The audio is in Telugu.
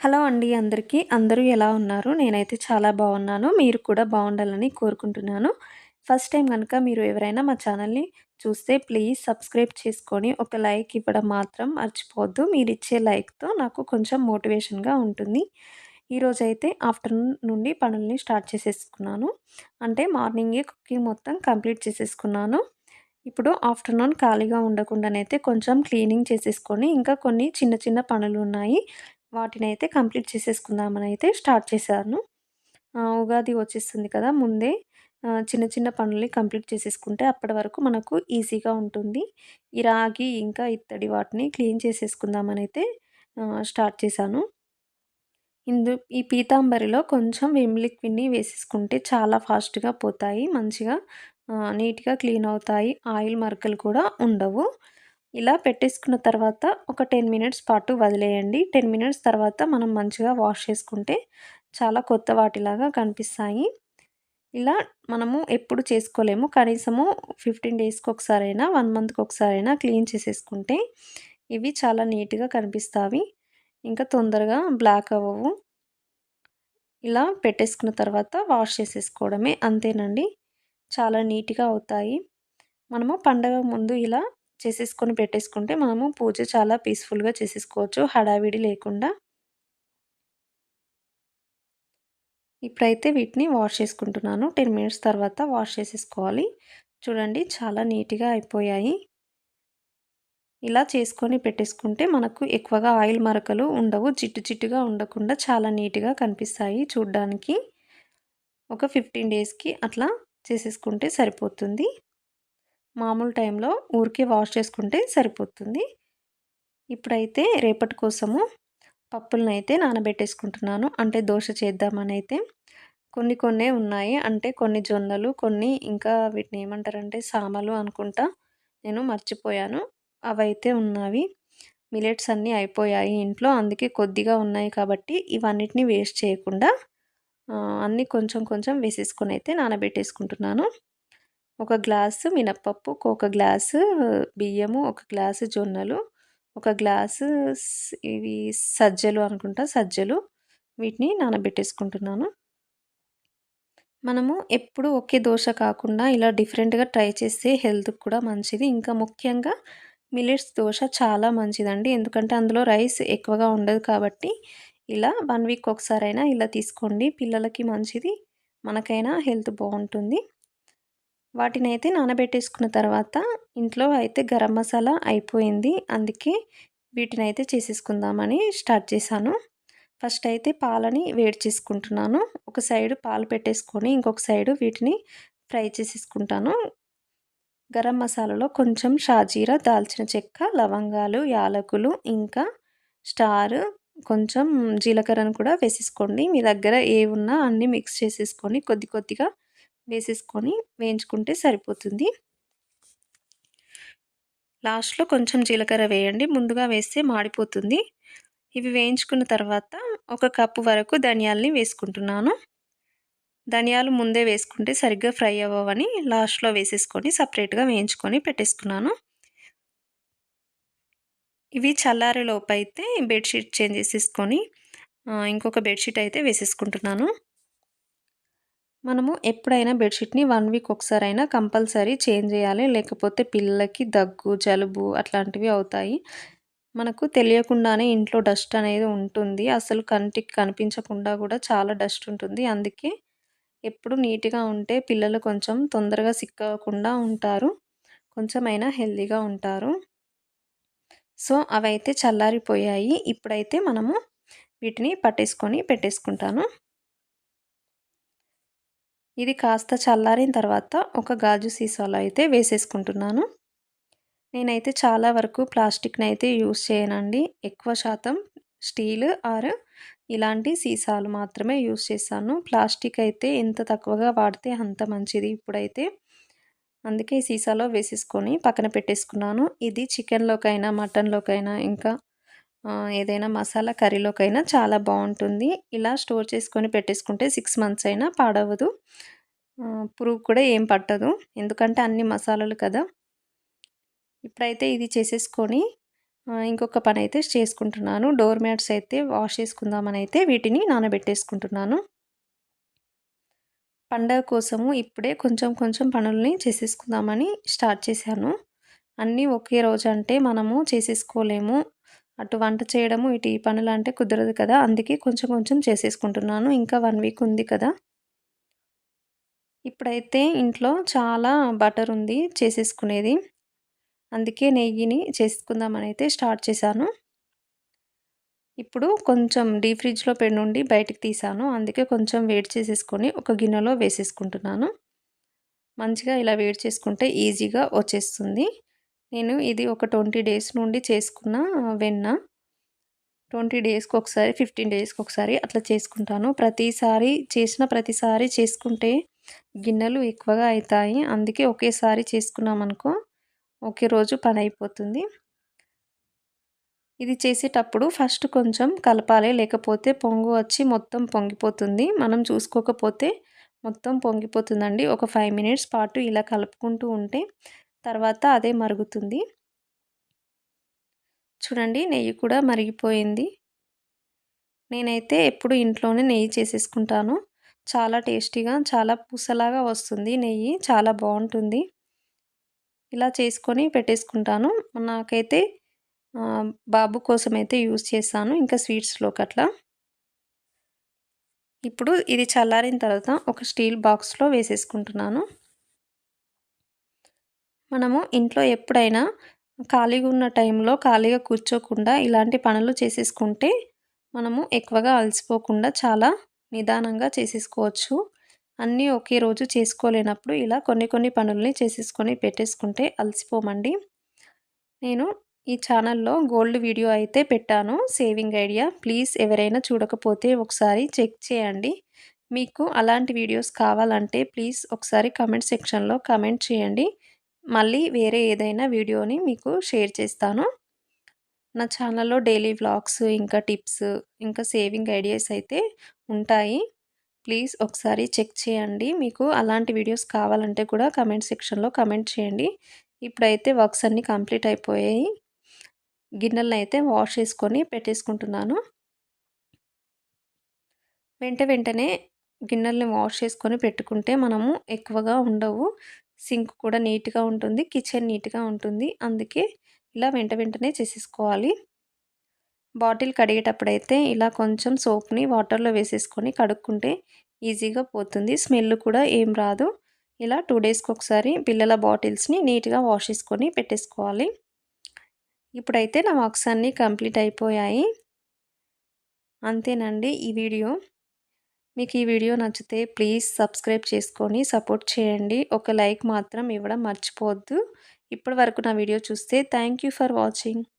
హలో అండి అందరికీ. అందరూ ఎలా ఉన్నారు? నేనైతే చాలా బాగున్నాను. మీరు కూడా బాగుండాలని కోరుకుంటున్నాను. ఫస్ట్ టైం కనుక మీరు ఎవరైనా మా ఛానల్ని చూస్తే ప్లీజ్ సబ్స్క్రైబ్ చేసుకొని ఒక లైక్ ఇవ్వడం మాత్రం మర్చిపోవద్దు. మీరు ఇచ్చే లైక్తో నాకు కొంచెం మోటివేషన్గా ఉంటుంది. ఈరోజు అయితే ఆఫ్టర్నూన్ నుండి పనుల్ని స్టార్ట్ చేసేసుకున్నాను. అంటే మార్నింగే కుకింగ్ మొత్తం కంప్లీట్ చేసేసుకున్నాను. ఇప్పుడు ఆఫ్టర్నూన్ ఖాళీగా ఉండకుండానైతే కొంచెం క్లీనింగ్ చేసేసుకొని ఇంకా కొన్ని చిన్న చిన్న పనులు ఉన్నాయి వాటిని అయితే కంప్లీట్ చేసేసుకుందామని అయితే స్టార్ట్ చేశాను. ఉగాది వచ్చేస్తుంది కదా ముందే. చిన్న చిన్న పనుల్ని కంప్లీట్ చేసేసుకుంటే అప్పటి వరకు మనకు ఈజీగా ఉంటుంది. ఈ రాగి ఇంకా ఇత్తడి వాటిని క్లీన్ చేసేసుకుందామని అయితే స్టార్ట్ చేశాను. ఇందు ఈ పీతాంబరిలో కొంచెం విమ్ లిక్విడ్ని వేసేసుకుంటే చాలా ఫాస్ట్గా పోతాయి మంచిగా నీట్గా క్లీన్ అవుతాయి. ఆయిల్ మరకలు కూడా ఉండవు. ఇలా పెట్టేసుకున్న తర్వాత ఒక టెన్ మినిట్స్ పాటు వదిలేయండి. టెన్ మినిట్స్ తర్వాత మనం మంచిగా వాష్ చేసుకుంటే చాలా కొత్త వాటిలాగా కనిపిస్తాయి. ఇలా మనము ఎప్పుడు చేసుకోలేము. కనీసము ఫిఫ్టీన్ డేస్కి ఒకసారైనా వన్ మంత్కి ఒకసారైనా క్లీన్ చేసేసుకుంటే ఇవి చాలా నీట్గా కనిపిస్తాయి. ఇంకా తొందరగా బ్లాక్ అవ్వవు. ఇలా పెట్టేసుకున్న తర్వాత వాష్ చేసేసుకోవడమే అంతేనండి. చాలా నీట్గా అవుతాయి. మనము పండగ ముందు ఇలా చేసేసుకొని పెట్టేసుకుంటే మనము పూజ చాలా పీస్ఫుల్గా చేసేసుకోవచ్చు హడావిడి లేకుండా. ఇప్పుడైతే వీటిని వాష్ చేసుకుంటున్నాను. టెన్ మినిట్స్ తర్వాత వాష్ చేసేసుకోవాలి. చూడండి చాలా నీట్గా అయిపోయాయి. ఇలా చేసుకొని పెట్టేసుకుంటే మనకు ఎక్కువగా ఆయిల్ మరకలు ఉండవు. చిట్టు చిట్టుగా ఉండకుండా చాలా నీట్గా కనిపిస్తాయి చూడ్డానికి. ఒక ఫిఫ్టీన్ డేస్కి అట్లా చేసేసుకుంటే సరిపోతుంది. మామూలు టైంలో ఊరికే వాష్ చేసుకుంటే సరిపోతుంది. ఇప్పుడైతే రేపటి కోసము పప్పులను అయితే నానబెట్టేసుకుంటున్నాను. అంటే దోశ చేద్దామని అయితే కొన్ని కొన్నే ఉన్నాయి. అంటే కొన్ని జొన్నలు కొన్ని ఇంకా వీటిని ఏమంటారంటే సామలు అనుకుంటా నేను మర్చిపోయాను. అవైతే ఉన్నవి. మిలెట్స్ అన్నీ అయిపోయాయి ఇంట్లో. అందుకే కొద్దిగా ఉన్నాయి కాబట్టి ఇవన్నిటిని వేస్ట్ చేయకుండా అన్నీ కొంచెం కొంచెం వేసేసుకొని అయితే నానబెట్టేసుకుంటున్నాను. ఒక గ్లాసు మినప్పప్పు ఒక గ్లాసు బియ్యము ఒక గ్లాసు జొన్నలు ఒక గ్లాసు ఇవి సజ్జలు అనుకుంటా సజ్జలు. వీటిని నానబెట్టేసుకుంటున్నాను. మనము ఎప్పుడు ఒకే దోశ కాకుండా ఇలా డిఫరెంట్గా ట్రై చేస్తే హెల్త్కి కూడా మంచిది. ఇంకా ముఖ్యంగా మిల్లెట్స్ దోశ చాలా మంచిదండి. ఎందుకంటే అందులో రైస్ ఎక్కువగా ఉండదు కాబట్టి ఇలా వన్ వీక్ ఒకసారైనా ఇలా తీసుకోండి. పిల్లలకి మంచిది. మనకైనా హెల్త్ బాగుంటుంది. వాటిని అయితే నానబెట్టేసుకున్న తర్వాత ఇంట్లో అయితే గరం మసాలా అయిపోయింది. అందుకే వీటిని అయితే చేసేసుకుందామని స్టార్ట్ చేశాను. ఫస్ట్ అయితే పాలని వేడి చేసుకుంటున్నాను. ఒక సైడు పాలు పెట్టేసుకొని ఇంకొక సైడు వీటిని ఫ్రై చేసేసుకుంటాను. గరం మసాలాలో కొంచెం షాజీరా దాల్చిన చెక్క లవంగాలు యాలకులు ఇంకా స్టార్ కొంచెం జీలకర్రను కూడా వేసేసుకోండి. మీ దగ్గర ఏ ఉన్నా అన్నీ మిక్స్ చేసేసుకొని కొద్ది కొద్దిగా వేసేసుకొని వేయించుకుంటే సరిపోతుంది. లాస్ట్లో కొంచెం జీలకర్ర వేయండి. ముందుగా వేస్తే మాడిపోతుంది. ఇవి వేయించుకున్న తర్వాత ఒక కప్పు వరకు ధనియాల్ని వేసుకుంటున్నాను. ధనియాలు ముందే వేసుకుంటే సరిగ్గా ఫ్రై అవ్వవని లాస్ట్లో వేసేసుకొని సపరేట్గా వేయించుకొని పెట్టేసుకున్నాను. ఇవి చల్లారేలోపు అయితే బెడ్షీట్ చేంజ్ చేసేసుకొని ఇంకొక బెడ్షీట్ అయితే వేసేసుకుంటున్నాను. మనము ఎప్పుడైనా బెడ్షీట్ని వన్ వీక్ ఒకసారైనా కంపల్సరీ చేంజ్ చేయాలి. లేకపోతే పిల్లలకి దగ్గు జలుబు అట్లాంటివి అవుతాయి. మనకు తెలియకుండానే ఇంట్లో డస్ట్ అనేది ఉంటుంది. అసలు కంటికి కనిపించకుండా కూడా చాలా డస్ట్ ఉంటుంది. అందుకే ఎప్పుడు నీట్గా ఉంటే పిల్లలు కొంచెం తొందరగా సిక్కకుండా ఉంటారు. కొంచెమైనా హెల్దీగా ఉంటారు. సో అవైతే చల్లారిపోయాయి. ఇప్పుడైతే మనము వీటిని పట్టేసుకొని పెట్టేసుకుంటాను. ఇది కాస్త చల్లారిన తర్వాత ఒక గాజు సీసాలో అయితే వేసేసుకుంటున్నాను. నేనైతే చాలా వరకు ప్లాస్టిక్ని అయితే యూస్ చేయనండి. ఎక్కువ శాతం స్టీల్ ఆర్ ఇలాంటి సీసాలు మాత్రమే యూస్ చేశాను. ప్లాస్టిక్ అయితే ఎంత తక్కువగా వాడితే అంత మంచిది ఇప్పుడైతే. అందుకే సీసాలో వేసేసుకొని పక్కన పెట్టేసుకున్నాను. ఇది చికెన్లోకైనా మటన్లోకైనా ఇంకా ఏదైనా మసాలా కర్రీలోకైనా చాలా బాగుంటుంది. ఇలా స్టోర్ చేసుకొని పెట్టేసుకుంటే సిక్స్ మంత్స్ అయినా పాడవదు. పురుగు కూడా ఏం పట్టదు. ఎందుకంటే అన్ని మసాలాలు కదా. ఇప్పుడైతే ఇది చేసేసుకొని ఇంకొక పని అయితే చేసుకుంటున్నాను. డోర్ మ్యాట్స్ అయితే వాష్ చేసుకుందామని అయితే వీటిని నానబెట్టేసుకుంటున్నాను. పండగ కోసము ఇప్పుడే కొంచెం కొంచెం పనుల్ని చేసేసుకుందామని స్టార్ట్ చేశాను. అన్నీ ఒకే రోజు అంటే మనము చేసేసుకోలేము. అటు వంట చేయడము ఇటు ఈ పనులు అంటే కుదరదు కదా. అందుకే కొంచెం కొంచెం చేసేసుకుంటున్నాను. ఇంకా వన్ వీక్ ఉంది కదా. ఇప్పుడైతే ఇంట్లో చాలా బటర్ ఉంది చేసేసుకునేది. అందుకే నెయ్యిని చేసుకుందామని అయితే స్టార్ట్ చేశాను. ఇప్పుడు కొంచెం డీ ఫ్రిడ్జ్లో నుండి బయటికి తీసాను అందుకే కొంచెం వేడి చేసేసుకొని ఒక గిన్నెలో వేసేసుకుంటున్నాను. మంచిగా ఇలా వేడి చేసుకుంటే ఈజీగా వచ్చేస్తుంది. నేను ఇది ఒక ట్వంటీ డేస్ నుండి చేసుకున్న వెన్న. ట్వంటీ డేస్కి ఒకసారి ఫిఫ్టీన్ డేస్కి ఒకసారి అట్లా చేసుకుంటాను. ప్రతిసారి చేసిన ప్రతిసారి చేసుకుంటే గిన్నెలు ఎక్కువగా అవుతాయి అందుకే ఒకేసారి చేసుకున్నామనుకో ఒకే రోజు పని అయిపోతుంది. ఇది చేసేటప్పుడు ఫస్ట్ కొంచెం కలపాలి. లేకపోతే పొంగు వచ్చి మొత్తం పొంగిపోతుంది. మనం చూసుకోకపోతే మొత్తం పొంగిపోతుందండి. ఒక ఫైవ్ మినిట్స్ పాటు ఇలా కలుపుకుంటూ ఉంటే తర్వాత అదే మరుగుతుంది. చూడండి నెయ్యి కూడా మరిగిపోయింది. నేనైతే ఎప్పుడు ఇంట్లోనే నెయ్యి చేసేసుకుంటాను. చాలా టేస్టీగా చాలా పూసలాగా వస్తుంది నెయ్యి. చాలా బాగుంటుంది. ఇలా చేసుకొని పెట్టేసుకుంటాను. నాకైతే బాబు కోసం అయితే యూజ్ చేశాను. ఇంకా స్వీట్స్లోకి అట్లా ఇప్పుడు ఇది చల్లారిన తర్వాత ఒక స్టీల్ బాక్స్లో వేసేసుకుంటున్నాను. మనము ఇంట్లో ఎప్పుడైనా ఖాళీగా ఉన్న టైంలో ఖాళీగా కూర్చోకుండా ఇలాంటి పనులు చేసేసుకుంటే మనము ఎక్కువగా అలసిపోకుండా చాలా నిదానంగా చేసేసుకోవచ్చు. అన్నీ ఒకే రోజు చేసుకోలేనప్పుడు ఇలా కొన్ని కొన్ని పనుల్ని చేసేసుకొని పెట్టేసుకుంటే అలసిపోమండి. నేను ఈ ఛానల్లో గోల్డ్ వీడియో అయితే పెట్టాను సేవింగ్ ఐడియా. ప్లీజ్ ఎవరైనా చూడకపోతే ఒకసారి చెక్ చేయండి. మీకు అలాంటి వీడియోస్ కావాలంటే ప్లీజ్ ఒకసారి కమెంట్ సెక్షన్లో కమెంట్ చేయండి. మళ్ళీ వేరే ఏదైనా వీడియోని మీకు షేర్ చేస్తాను. నా ఛానల్లో డైలీ వ్లాగ్స్ ఇంకా టిప్స్ ఇంకా సేవింగ్ ఐడియాస్ అయితే ఉంటాయి. ప్లీజ్ ఒకసారి చెక్ చేయండి. మీకు అలాంటి వీడియోస్ కావాలంటే కూడా కమెంట్ సెక్షన్లో కమెంట్ చేయండి. ఇప్పుడైతే వర్క్స్ అన్నీ కంప్లీట్ అయిపోయాయి. గిన్నెలను అయితే వాష్ చేసుకొని పెట్టేసుకుంటున్నాను. వెంట వెంటనే గిన్నెల్ని వాష్ చేసుకొని పెట్టుకుంటే మనము ఎక్కువగా ఉండవు. సింక్ కూడా నీట్గా ఉంటుంది. కిచెన్ నీట్గా ఉంటుంది. అందుకే ఇలా వెంట వెంటనే చేసేసుకోవాలి. బాటిల్ కడిగేటప్పుడైతే ఇలా కొంచెం సోప్ని వాటర్లో వేసేసుకొని కడుక్కుంటే ఈజీగా పోతుంది. స్మెల్ కూడా ఏం రాదు. ఇలా టూ డేస్కి ఒకసారి పిల్లల బాటిల్స్ని నీట్గా వాష్ చేసుకొని పెట్టేసుకోవాలి. ఇప్పుడైతే నా వర్క్స్ అన్నీ కంప్లీట్ అయిపోయాయి. అంతేనండి ఈ వీడియో. మీకు ఈ వీడియో నచ్చితే ప్లీజ్ సబ్స్క్రైబ్ చేసుకొని సపోర్ట్ చేయండి. ఒక లైక్ మాత్రం ఇవ్వడం మర్చిపోవద్దు. ఇప్పటి వరకు నా వీడియో చూస్తే థ్యాంక్ ఫర్ వాచింగ్.